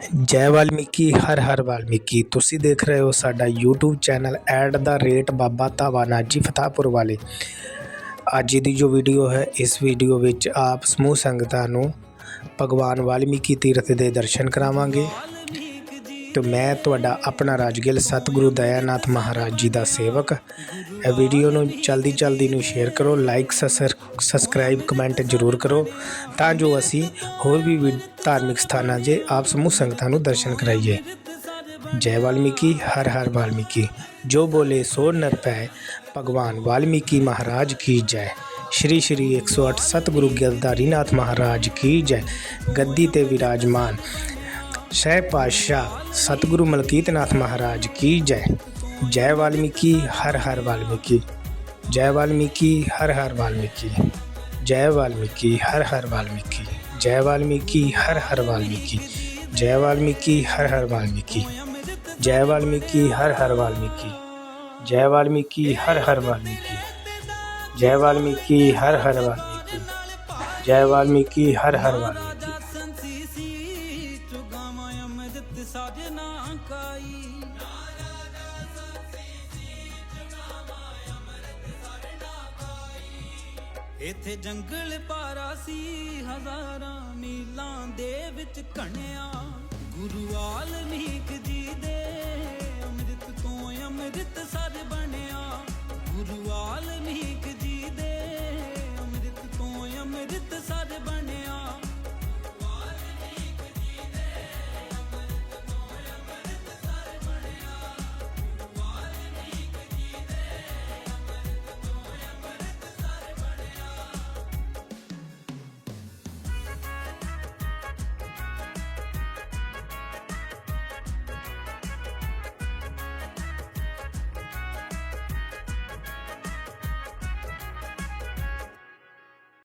ਜੈ ਵਾਲਮੀਕੀ, ਹਰ ਹਰ ਵਾਲਮੀਕੀ। ਤੁਸੀਂ ਦੇਖ ਰਹੇ ਹੋ ਸਾਡਾ YouTube channel at the rate Baba Dhawa Naji Fatahpur ਵਾਲੇ। ਅੱਜ ਦੀ ਜੋ ਵੀਡੀਓ ਹੈ, ਇਸ ਵੀਡੀਓ ਵਿੱਚ ਆਪ ਸਮੂਹ ਸੰਗਤਾਂ ਨੂੰ ਭਗਵਾਨ ਵਾਲਮੀਕੀ ਤੀਰਥ ਦੇ ਦਰਸ਼ਨ ਕਰਾਵਾਂਗੇ। ਤੇ ਮੈਂ ਤੁਹਾਡਾ ਆਪਣਾ ਰਾਜਗਿਲ ਸਤਿਗੁਰੂ ਦਇਆਨਾਥ ਮਹਾਰਾਜ ਜੀ ਦਾ ਸੇਵਕ। ਇਹ ਵੀਡੀਓ ਨੂੰ ਜਲਦੀ ਜਲਦੀ ਨੂੰ ਸ਼ੇਅਰ ਕਰੋ ਲਾਈਕ ਸਬਸਕ੍ਰਾਈਬ ਕਮੈਂਟ ਜ਼ਰੂਰ ਕਰੋ ਤਾਂ ਜੋ ਅਸੀਂ ਹੋਰ ਵੀ ਧਾਰਮਿਕ ਸਥਾਨਾਂ 'ਤੇ ਆਪ ਸਮੂਹ ਸੰਗਤਾਂ ਨੂੰ ਦਰਸ਼ਨ ਕਰਾਈਏ। ਜੈ ਵਾਲਮੀਕੀ, ਹਰ ਹਰ ਵਾਲਮੀਕੀ। ਜੋ ਬੋਲੇ ਸੋ ਨਰ ਪੈ, ਭਗਵਾਨ ਵਾਲਮੀਕੀ ਮਹਾਰਾਜ ਕੀ ਜੈ। ਸ਼੍ਰੀ ਸ਼੍ਰੀ 108 ਸਤਿਗੁਰੂ ਗਿਰਧਾਰੀਨਾਥ ਮਹਾਰਾਜ ਕੀ ਜੈ। ਗੱਦੀ ਤੇ ਵਿਰਾਜਮਾਨ ਸਹਿ ਪਾਤਸ਼ਾਹ ਸਤਿਗੁਰੂ ਮਲਕੀਤ ਨਾਥ ਮਹਾਰਾਜ ਕੀ ਜੈ ਜੈ ਵਾਲਮੀਕੀ ਹਰ ਹਰ ਵਾਲਮੀਕੀ ਜੈ ਵਾਲਮੀਕੀ ਹਰ ਹਰ ਵਾਲਮੀਕੀ ਜੈ ਵਾਲਮੀਕੀ ਹਰ ਹਰ ਵਾਲਮੀਕੀ ਜੈ ਵਾਲਮੀਕੀ ਹਰ ਹਰ ਵਾਲਮੀਕੀ ਜੈ ਵਾਲਮੀਕੀ ਹਰ ਹਰ ਵਾਲਮੀਕੀ ਜੈ ਵਾਲਮੀਕੀ ਹਰ ਹਰ ਵਾਲਮੀਕੀ ਜੈ ਵਾਲਮੀਕੀ ਹਰ ਹਰ ਵਾਲਮੀਕੀ ਜੈ ਵਾਲਮੀਕੀ ਹਰ ਹਰ ਵਾਲਮੀਕੀ ਜੈ ਵਾਲਮੀਕੀ ਹਰ ਸਾਜਨਾ ਵਾਲਮੀਕੀ ਇੱਥੇ ਜੰਗਲ ਪਾਰਾ ਸੀ, ਹਜ਼ਾਰਾਂ ਮੀਲਾਂ ਦੇ ਵਿੱਚ ਘਣਿਆ। ਗੁਰੂ ਵਾਲਮੀਕ ਜੀ ਦੇ